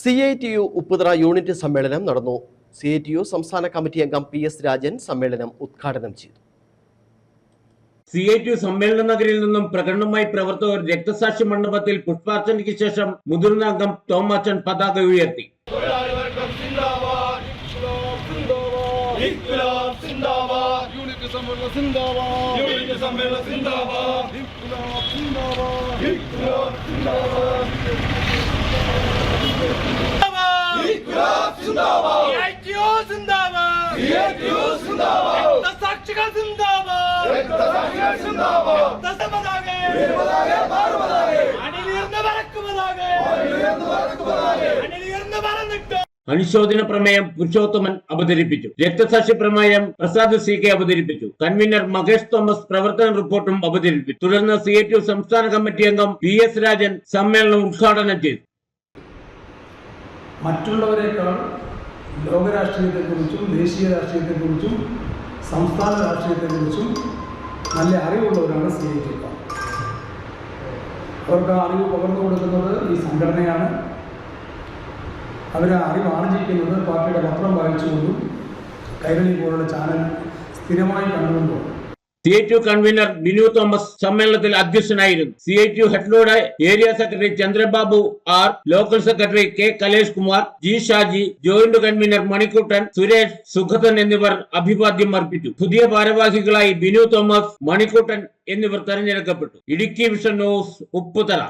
C I T U Upputhara unit സമ്മേളനം നടന്നു. C I T U സംസ്ഥാന committee അംഗം പി എസ് രാജൻ സമ്മേളനം ഉദ്ഘാടനം ചെയ്തു. സി ഐ ടി സമ്മേളന നഗരിൽ നിന്നും പ്രകടനമായി പ്രവർത്തകർ രക്തസാക്ഷി മണ്ഡപത്തിൽ പുഷ്പാർച്ചനയ്ക്ക് ശേഷം മുതിർന്ന അംഗം തോമാച്ചൻ പതാക ഉയർത്തി. യൂണിറ്റ് സമ്മേളന പറന്നിട്ട് അനുശോചന പ്രമേയം പുരുഷോത്തമൻ അവതരിപ്പിച്ചു. രക്തസാക്ഷി പ്രമേയം പ്രസാദ് സി കെ അവതരിപ്പിച്ചു. കൺവീനർ മഹേഷ് തോമസ് പ്രവർത്തന റിപ്പോർട്ടും അവതരിപ്പിച്ചു. തുടർന്ന് സി സംസ്ഥാന കമ്മിറ്റി അംഗം പി എസ് രാജൻ സമ്മേളനം ഉദ്ഘാടനം ചെയ്തു. മറ്റുള്ളവരെക്കാൾ ലോകരാഷ്ട്രീയത്തെക്കുറിച്ചും ദേശീയ രാഷ്ട്രീയത്തെക്കുറിച്ചും സംസ്ഥാന രാഷ്ട്രീയത്തെക്കുറിച്ചും നല്ല അറിവുള്ളവരാണ് സി ഐ ടി അവർക്ക് ആ അറിവ് പകർന്നു കൊടുക്കുന്നത് ഈ സംഘടനയാണ്. അവർ ആ അറിവ് ആർജിക്കുന്നത് പാർട്ടിയുടെ പത്രം വായിച്ചുകൊണ്ടും കൈരളി പോലുള്ള ചാനൽ സ്ഥിരമായി കണ്ടുകൊണ്ടും C I T convener Binu Thomas സമ്മേളനത്തിൽ അധ്യക്ഷനായിരുന്നു. C I T headload area secretary Chandrababu R local secretary K Kalesh Kumar G Shaji joint convener Manikuttan Suresh Sukathan എന്നിവർ അഭിവാദ്യം അർപ്പിച്ചു. പുതിയ ഭാരവാഹികളായി ബിനു തോമസ് മണിക്കുട്ടൻ എന്നിവർ തെരഞ്ഞെടുക്കപ്പെട്ടു. Idukki vision news Upputhara